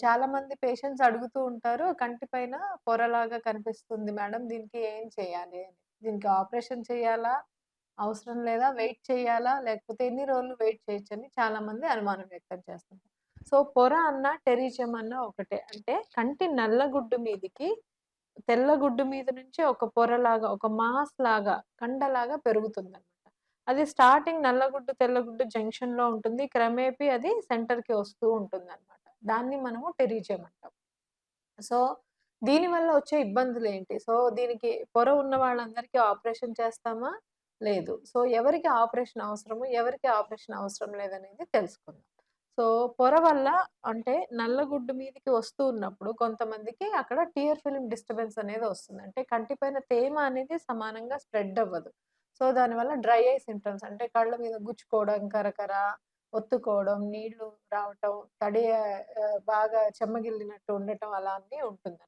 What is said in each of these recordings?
చాలా మంది పేషెంట్స్ అడుగుతూ ఉంటారు. కంటి పైన పొరలాగా కనిపిస్తుంది మేడం. దీనికి ఏం చేయాలి అని? దీనికి ఆపరేషన్ చేయాలా? అవసరం లేదా? వెయిట్ చేయాలా? లేకపోతే ఎన్ని రోజులు వెయిట్ చేయొచ్చని చాలామంది అనుమానం వ్యక్తం చేస్తుంటారు. సో, పొర అన్న టెరిజియం అన్నా ఒకటే. అంటే కంటి నల్లగుడ్డు మీదికి తెల్ల గుడ్డు మీద నుంచి ఒక పొరలాగా, ఒక మాస్ లాగా కండలాగా పెరుగుతుంది అనమాట అది స్టార్టింగ్ నల్లగుడ్డు, తెల్లగుడ్డు జంక్షన్‌లో ఉంటుంది. క్రమేపీ అది సెంటర్‌కి వస్తూ ఉంటుంది అనమాట దాన్ని మనము టెరిజియం అంటాం. సో, దీనివల్ల వచ్చే ఇబ్బందులు ఏంటి సో, దీనికి పొర ఉన్న వాళ్ళందరికీ ఆపరేషన్ చేస్తామా? లేదు. సో, ఎవరికి ఆపరేషన్ అవసరము? ఎవరికి ఆపరేషన్ అవసరం లేదనేది తెలుసుకుందాం. సో, పొర వల్ల అంటే నల్లగుడ్డు మీదకి వస్తూ ఉన్నప్పుడు కొంతమందికి అక్కడ టియర్ ఫిల్మ్ డిస్టర్బెన్స్ అనేది వస్తుంది. అంటే కంటిపైన తేమ అనేది సమానంగా స్ప్రెడ్ అవ్వదు. సో, దానివల్ల డ్రై ఐ సింటమ్స్ అంటే కళ్ళ మీద గుచ్చుకోవడం, కరకర, ఒత్తుకోవడం, నీళ్ళు రావటం, తడి బాగా చెమ్మగిల్లినట్టు ఉండటం అలా అన్నీ ఉంటుంది.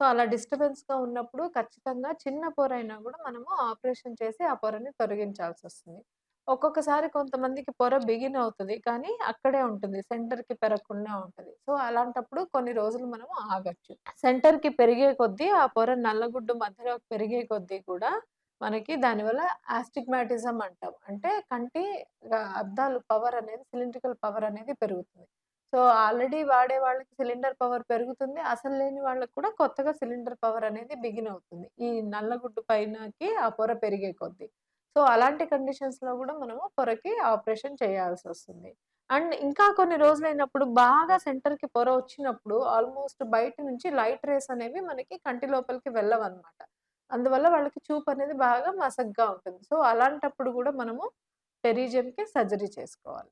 సో, అలా డిస్టర్బెన్స్‌గా ఉన్నప్పుడు ఖచ్చితంగా చిన్న పొర అయినా కూడా మనము ఆపరేషన్ చేసి ఆ పొరని తొలగించాల్సి వస్తుంది ఒక్కొక్కసారి కొంతమందికి పొర బిగిన్ అవుతుంది కానీ అక్కడే ఉంటుంది. సెంటర్‌కి పెరగకుండా ఉంటుంది సో, అలాంటప్పుడు కొన్ని రోజులు మనము ఆగచ్చు సెంటర్‌కి పెరిగే కొద్దీ ఆ పొర నల్లగుడ్డు మధ్యలో పెరిగే కొద్దీ కూడా మనకి దానివల్ల ఆస్టిగ్మాటిజం అంటాం. అంటే కంటి అద్దాలు పవర్ అనేది సిలిండ్రికల్ పవర్ అనేది పెరుగుతుంది. సో, ఆల్రెడీ వాడే వాళ్ళకి సిలిండర్ పవర్ పెరుగుతుంది. అసలు లేని వాళ్ళకి కూడా కొత్తగా సిలిండర్ పవర్ అనేది బిగిన్ అవుతుంది. ఈ నల్లగుడ్డు పైనకి ఆ పొర పెరిగే కొద్దీ. సో, అలాంటి కండిషన్స్‌లో కూడా మనము పొరకి ఆపరేషన్ చేయాల్సి వస్తుంది అండ్ ఇంకా కొన్ని రోజులైనప్పుడు బాగా సెంటర్‌కి పొర వచ్చినప్పుడు ఆల్‌మోస్ట్ బయట నుంచి లైట్ రేస్ అనేవి మనకి కంటి లోపలికి వెళ్ళవన్నమాట అందువల్ల వాళ్ళకి చూపు అనేది బాగా మసగ్గా ఉంటుంది. సో, అలాంటప్పుడు కూడా మనము టెరిజియంకి సర్జరీ చేసుకోవాలి.